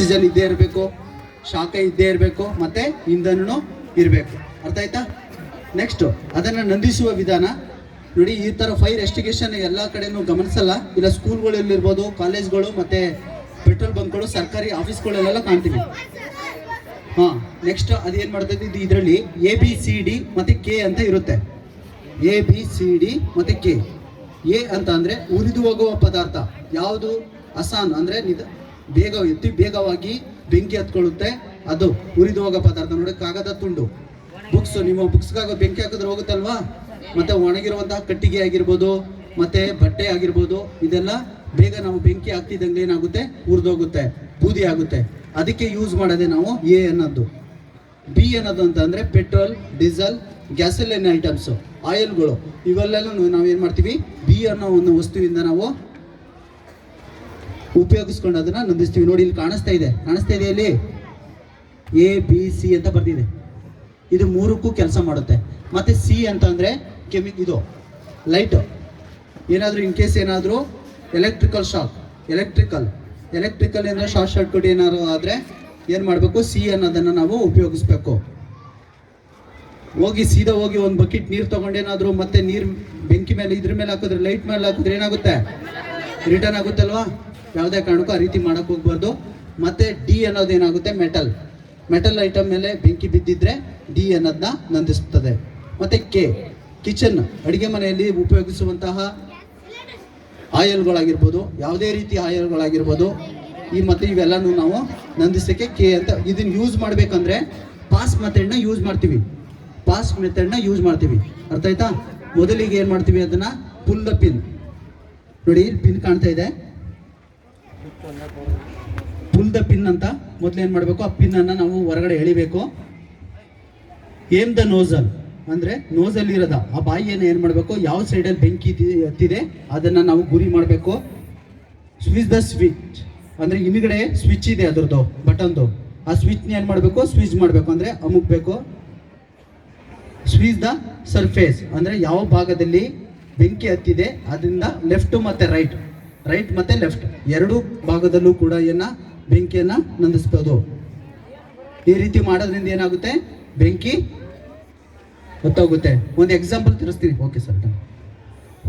Oxygen ಇದ್ದೇ ಇರಬೇಕು ಶಾಖ ಇದ್ದೇ ಇರಬೇಕು, ಮತ್ತೆ ಇಂಧನೂ ಇರಬೇಕು. ಅರ್ಥ ಆಯ್ತಾ? ನೆಕ್ಸ್ಟ್ ಅದನ್ನು ನಂದಿಸುವ ವಿಧಾನ. ನೋಡಿ, ಈ ಥರ ಫೈರ್ ಎಸ್ಟಿಗೇಷನ್ ಎಲ್ಲ ಕಡೆನೂ ಗಮನಿಸಲ್ಲ. ಇಲ್ಲ ಸ್ಕೂಲ್ಗಳಲ್ಲಿರ್ಬೋದು ಕಾಲೇಜ್ಗಳು ಮತ್ತೆ ಪೆಟ್ರೋಲ್ ಬಂಕ್ಗಳು, ಸರ್ಕಾರಿ ಆಫೀಸ್ಗಳಲ್ಲೆಲ್ಲ ಕಾಣ್ತೀವಿ. ಹಾಂ ನೆಕ್ಸ್ಟ್ ಅದೇನು ಮಾಡ್ತದೆ ಇದು ಇದರಲ್ಲಿ ಎ ಬಿ ಸಿ ಡಿ ಮತ್ತು ಕೆ ಅಂತ ಇರುತ್ತೆ. ಎ ಬಿ ಸಿ ಡಿ ಮತ್ತು ಕೆ ಎ ಅಂತ ಅಂದರೆ ಉರಿದು ಹೋಗುವ ಪದಾರ್ಥ. ಯಾವುದು? ಅಸಾನ್ ಅಂದರೆ ನಿಧ ಬೇಗ ಎತ್ತಿ ಬೇಗವಾಗಿ ಬೆಂಕಿ ಹತ್ಕೊಳ್ಳುತ್ತೆ. ಅದು ಉರಿದು ಹೋಗೋ ಪದಾರ್ಥ ನೋಡಿ ಕಾಗದ ತುಂಡು. ಬುಕ್ಸ್ ನಿಮ್ಮ ಬುಕ್ಸ್ಗಾಗ ಬೆಂಕಿ ಹಾಕಿದ್ರೆ ಹೋಗುತ್ತಲ್ವಾ? ಮತ್ತೆ ಒಣಗಿರುವಂತಹ ಕಟ್ಟಿಗೆ ಆಗಿರ್ಬೋದು, ಮತ್ತೆ ಬಟ್ಟೆ ಆಗಿರ್ಬೋದು, ಇದೆಲ್ಲ ಬೇಗ ನಾವು ಬೆಂಕಿ ಹಾಕ್ತಿದ್ದಂಗೆ ಏನಾಗುತ್ತೆ? ಉರಿದೋಗುತ್ತೆ ಬೂದಿ ಆಗುತ್ತೆ. ಅದಕ್ಕೆ ಯೂಸ್ ಮಾಡೋದೆ ನಾವು ಎ ಅನ್ನೋದು. ಬಿ ಅನ್ನೋದು ಅಂತ ಅಂದರೆ ಪೆಟ್ರೋಲ್, ಡೀಸೆಲ್ ಗ್ಯಾಸಲೈನ್ ಐಟಮ್ಸು ಆಯಿಲ್ಗಳು ಇವೆಲ್ಲ ನಾವು ಏನು ಮಾಡ್ತೀವಿ? ಬಿ ಅನ್ನೋ ಒಂದು ವಸ್ತುವಿಂದ ನಾವು ಉಪಯೋಗಿಸ್ಕೊಂಡು ಅದನ್ನ ನಂದಿಸ್ತೀವಿ. ನೋಡಿ, ಇಲ್ಲಿ ಕಾಣಿಸ್ತಾ ಇದೆ. ಕಾಣಿಸ್ತಾ ಇದೆ ಅಲ್ಲಿ ಎ ಬಿ ಸಿ ಅಂತ ಬರ್ತಿದೆ ಇದು ಮೂರಕ್ಕೂ ಕೆಲಸ ಮಾಡುತ್ತೆ. ಮತ್ತೆ ಸಿ ಅಂತ ಅಂದರೆ ಕೆಮಿ ಇದು, ಲೈಟು. ಏನಾದರೂ ಇನ್ ಕೇಸ್ ಏನಾದರೂ ಎಲೆಕ್ಟ್ರಿಕಲ್ ಶಾಕ್ ಎಲೆಕ್ಟ್ರಿಕಲ್ ಎಲೆಕ್ಟ್ರಿಕಲ್ ಏನಾದ್ರು ಶಾರ್ಟ್ ಸರ್ಕ್ಯೂಟ್ ಏನಾದ್ರು ಆದರೆ ಏನು ಮಾಡಬೇಕು? ಸಿ ಅನ್ನೋದನ್ನು ನಾವು ಉಪಯೋಗಿಸ್ಬೇಕು. ಹೋಗಿ, ಸೀದಾ ಹೋಗಿ ಒಂದು ಬಕೆಟ್ ನೀರು ತಗೊಂಡೇನಾದರೂ ಮತ್ತೆ ನೀರು ಬೆಂಕಿ ಮೇಲೆ, ಇದ್ರ ಮೇಲೆ ಹಾಕಿದ್ರೆ ಲೈಟ್ ಮೇಲೆ ಹಾಕಿದ್ರೆ ಏನಾಗುತ್ತೆ? ರಿಟರ್ನ್ ಆಗುತ್ತಲ್ವಾ? ಯಾವುದೇ ಕಾರಣಕ್ಕೂ ಆ ರೀತಿ ಮಾಡೋಕ್ಕೆ ಹೋಗ್ಬಾರ್ದು. ಮತ್ತೆ ಡಿ ಅನ್ನೋದು ಏನಾಗುತ್ತೆ? ಮೆಟಲ್ ಮೆಟಲ್ ಐಟಮ್ ಮೇಲೆ ಬೆಂಕಿ ಬಿದ್ದಿದ್ರೆ ಡಿ ಅನ್ನೋದನ್ನ ನಂದಿಸ್ತದೆ ಮತ್ತೆ ಕೆ ಕಿಚನ್ ಅಡುಗೆ ಮನೆಯಲ್ಲಿ ಉಪಯೋಗಿಸುವಂತಹ ಆಯಲ್ಗಳಾಗಿರ್ಬೋದು, ಯಾವುದೇ ರೀತಿ ಆಯಲ್ಗಳಾಗಿರ್ಬೋದು, ಈ ಮತ್ತೆ ಇವೆಲ್ಲನೂ ನಾವು ನಂದಿಸಕ್ಕೆ ಕೆ ಅಂತ ಇದನ್ನ ಯೂಸ್ ಮಾಡಬೇಕಂದ್ರೆ ಪಾಸ್ ಮೆಥಡ್ನ ಯೂಸ್ ಮಾಡ್ತೀವಿ. ಪಾಸ್ ಮೆಥಡ್ನ ಯೂಸ್ ಮಾಡ್ತೀವಿ. ಅರ್ಥ ಆಯ್ತಾ? ಮೊದಲಿಗೆ ಏನು ಮಾಡ್ತೀವಿ ಅದನ್ನ? ಪುಲ್ ದ ಪಿನ್ ನೋಡಿ ಪಿನ್ ಕಾಣ್ತಾ ಇದೆ. ಪುಲ್ ದ ಪಿನ್ ಅಂತ ಮೊದಲು ಏನು ಮಾಡಬೇಕು? ಆ ಪಿನ್ ಅನ್ನ ನಾವು ಹೊರಗಡೆ ಎಳಿಬೇಕು. ಏಮ್ ದ ನೋಸಲ್ ಅಂದ್ರೆ ನೋಸಲ್ಲಿ ಇರೋದ. ಆ ಬಾಯಿಯನ್ನು ಏನು ಮಾಡಬೇಕು? ಯಾವ ಸೈಡಲ್ಲಿ ಬೆಂಕಿ ಹತ್ತಿದೆ ಅದನ್ನ ನಾವು ಗುರಿ ಮಾಡಬೇಕು. ಸ್ವಿಚ್ ದ ಸ್ವಿಚ್ ಅಂದ್ರೆ ಹಿಂದ್ಗಡೆ ಸ್ವಿಚ್ ಇದೆ ಅದ್ರದ್ದು, ಬಟನ್ದು. ಆ ಸ್ವಿಚ್ನ ಏನು ಮಾಡಬೇಕು? ಸ್ವಿಚ್ ಮಾಡಬೇಕು. ಅಂದ್ರೆ ಅಮುಕ್ಬೇಕು. ಸ್ವಿಚ್ ದ ಸರ್ಫೇಸ್ ಅಂದ್ರೆ ಯಾವ ಭಾಗದಲ್ಲಿ ಬೆಂಕಿ ಹತ್ತಿದೆ, ಅದರಿಂದ ಲೆಫ್ಟು ಮತ್ತೆ ರೈಟ್ ರೈಟ್ ಮತ್ತೆ ಲೆಫ್ಟ್ ಎರಡು ಭಾಗದಲ್ಲೂ ಕೂಡ ಏನ ಬೆಂಕಿಯನ್ನ ನಂದಿಸ್ಬೋದು ಈ ರೀತಿ ಮಾಡೋದ್ರಿಂದ ಏನಾಗುತ್ತೆ? ಬೆಂಕಿ ಗೊತ್ತಾಗುತ್ತೆ ಒಂದು ಎಕ್ಸಾಂಪಲ್ ತಿಳಿಸ್ತೀನಿ. ಓಕೆ ಸರ್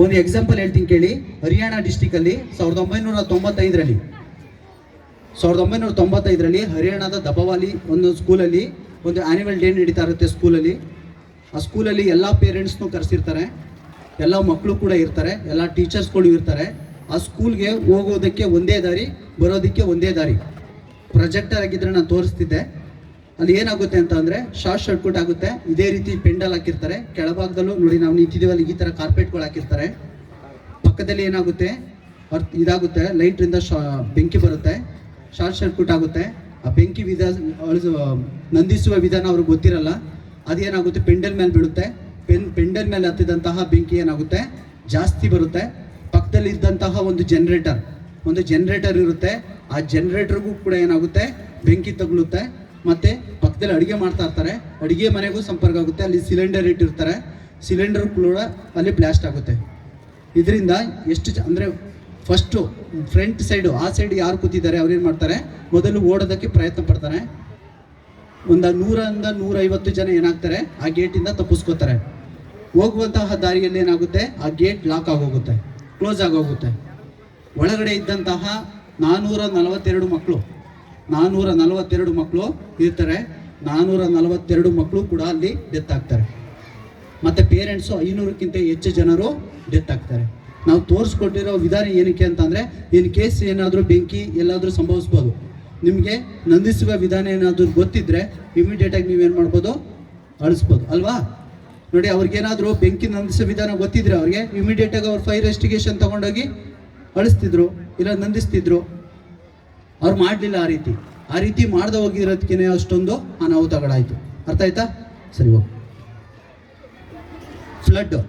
ಒಂದು ಎಕ್ಸಾಂಪಲ್ ಹೇಳ್ತೀನಿ ಕೇಳಿ. ಹರಿಯಾಣ ಡಿಸ್ಟಿಕಲ್ಲಿ ಸಾವಿರದ ಒಂಬೈನೂರ ತೊಂಬತ್ತೈದರಲ್ಲಿ ಸಾವಿರದ ಒಂಬೈನೂರ ತೊಂಬತ್ತೈದರಲ್ಲಿ ಹರಿಯಾಣದ ದಬವಾಲಿ ಒಂದು ಸ್ಕೂಲಲ್ಲಿ ಒಂದು ಆ್ಯನಿವಲ್ ಡೇ ನಡೀತಾ ಇರುತ್ತೆ ಸ್ಕೂಲಲ್ಲಿ ಆ ಸ್ಕೂಲಲ್ಲಿ ಎಲ್ಲ ಪೇರೆಂಟ್ಸ್ನೂ ಕರೆಸಿರ್ತಾರೆ. ಎಲ್ಲ ಮಕ್ಕಳು ಕೂಡ ಇರ್ತಾರೆ. ಎಲ್ಲ ಟೀಚರ್ಸ್ಗಳು ಇರ್ತಾರೆ. ಆ ಸ್ಕೂಲ್ಗೆ ಹೋಗೋದಕ್ಕೆ ಒಂದೇ ದಾರಿ, ಬರೋದಕ್ಕೆ ಒಂದೇ ದಾರಿ. ಪ್ರೊಜೆಕ್ಟರ್ ಆಗಿದ್ರೆ ನಾನು ತೋರಿಸ್ತಿದ್ದೆ. ಅಲ್ಲಿ ಏನಾಗುತ್ತೆ ಅಂತ ಅಂದರೆ, ಶಾರ್ಟ್ ಸರ್ಕ್ಯೂಟ್ ಆಗುತ್ತೆ. ಇದೇ ರೀತಿ ಪೆಂಡಲ್ ಹಾಕಿರ್ತಾರೆ. ಕೆಳಭಾಗದಲ್ಲೂ ನೋಡಿ, ನಾವು ನಿಂತಿದ್ದೀವಲ್ಲಿ, ಈ ಥರ ಕಾರ್ಪೆಟ್ಗಳು ಹಾಕಿರ್ತಾರೆ. ಪಕ್ಕದಲ್ಲಿ ಏನಾಗುತ್ತೆ? ಅರ್ಥ ಇದಾಗುತ್ತೆ. ಲೈಟ್ರಿಂದ ಶಾ ಬೆಂಕಿ ಬರುತ್ತೆ. ಶಾರ್ಟ್ ಸರ್ಕ್ಯೂಟ್ ಆಗುತ್ತೆ. ಆ ಬೆಂಕಿ ವಿಧ ನಂದಿಸುವ ವಿಧಾನ ಅವ್ರಿಗೆ ಗೊತ್ತಿರಲ್ಲ. ಅದೇನಾಗುತ್ತೆ? ಪೆಂಡಲ್ ಮೇಲೆ ಬೀಳುತ್ತೆ. ಪೆನ್ ಪೆಂಡಲ್ ಮೇಲೆ ಹತ್ತಿದಂತಹ ಬೆಂಕಿ ಏನಾಗುತ್ತೆ? ಜಾಸ್ತಿ ಬರುತ್ತೆ. ಪಕ್ಕದಲ್ಲಿ ಇದ್ದಂತಹ ಒಂದು ಜನರೇಟರ್ ಒಂದು ಜನರೇಟರ್ ಇರುತ್ತೆ. ಆ ಜನರೇಟರ್ಗೂ ಕೂಡ ಏನಾಗುತ್ತೆ? ಬೆಂಕಿ ತಗುಲುತ್ತೆ. ಮತ್ತೆ ಪಕ್ಕದಲ್ಲಿ ಅಡುಗೆ ಮಾಡ್ತಾ ಇರ್ತಾರೆ. ಅಡುಗೆ ಮನೆಗೂ ಸಂಪರ್ಕ ಆಗುತ್ತೆ. ಅಲ್ಲಿ ಸಿಲಿಂಡರ್ ಇಟ್ಟಿರ್ತಾರೆ. ಸಿಲಿಂಡರ್ ಕೂಡ ಅಲ್ಲಿ ಬ್ಲಾಸ್ಟ್ ಆಗುತ್ತೆ. ಇದರಿಂದ ಎಷ್ಟು ಅಂದರೆ ಫಸ್ಟು ಫ್ರಂಟ್ ಸೈಡು ಆ ಸೈಡ್ ಯಾರು ಕೂತಿದ್ದಾರೆ ಅವ್ರೇನು ಮಾಡ್ತಾರೆ? ಮೊದಲು ಓಡೋದಕ್ಕೆ ಪ್ರಯತ್ನ ಪಡ್ತಾರೆ. ಒಂದು ನೂರರಿಂದ ನೂರೈವತ್ತು ಜನ ಏನಾಗ್ತಾರೆ? ಆ ಗೇಟಿಂದ ತಪ್ಪಿಸ್ಕೋತಾರೆ. ಹೋಗುವಂತಹ ದಾರಿಯಲ್ಲಿ ಏನಾಗುತ್ತೆ? ಆ ಗೇಟ್ ಲಾಕ್ ಆಗೋಗುತ್ತೆ. ಕ್ಲೋಸ್ ಆಗೋಗುತ್ತೆ ಒಳಗಡೆ ಇದ್ದಂತಹ ನಾನ್ನೂರ ನಲವತ್ತೆರಡು ಮಕ್ಕಳು ನಾನ್ನೂರ ನಲವತ್ತೆರಡು ಮಕ್ಕಳು ಇರ್ತಾರೆ. ನಾನ್ನೂರ ನಲವತ್ತೆರಡು ಮಕ್ಕಳು ಕೂಡ ಅಲ್ಲಿ ಡೆತ್ ಆಗ್ತಾರೆ. ಮತ್ತು ಪೇರೆಂಟ್ಸು ಐನೂರಕ್ಕಿಂತ ಹೆಚ್ಚು ಜನರು ಡೆತ್ ಆಗ್ತಾರೆ. ನಾವು ತೋರಿಸ್ಕೊಟ್ಟಿರೋ ವಿಧಾನ ಏನಕ್ಕೆ ಅಂತಂದರೆ ಇನ್ ಕೇಸ್ ಏನಾದರೂ ಬೆಂಕಿ ಎಲ್ಲಾದರೂ ಸಂಭವಿಸ್ಬೋದು. ನಿಮಗೆ ನಂದಿಸುವ ವಿಧಾನ ಏನಾದರೂ ಗೊತ್ತಿದ್ದರೆ ಇಮಿಡಿಯೇಟಾಗಿ ನೀವೇನು ಮಾಡ್ಬೋದು? ಅಳಿಸ್ಬೋದು, ಅಲ್ವಾ? ನೋಡಿ, ಅವ್ರಿಗೇನಾದರೂ ಬೆಂಕಿ ನಂದಿಸೋ ವಿಧಾನ ಗೊತ್ತಿದ್ರೆ ಅವ್ರಿಗೆ ಇಮಿಡಿಯೇಟಾಗಿ ಅವ್ರು ಫೈರ್ ಎಸ್ಟಿಗೇಷನ್ ತಗೊಂಡೋಗಿ ಅಳಿಸ್ತಿದ್ರು ಇಲ್ಲ ನಂದಿಸ್ತಿದ್ರು. ಅವ್ರು ಮಾಡಲಿಲ್ಲ ಆ ರೀತಿ. ಆ ರೀತಿ ಮಾಡ್ದೆ ಹೋಗಿರೋದಕ್ಕೇ ಅಷ್ಟೊಂದು ಅನಾಹುತಗಳಾಯಿತು. ಅರ್ಥ ಆಯ್ತಾ? ಸರಿ, ಹೋಗಿ. ಫ್ಲಡ್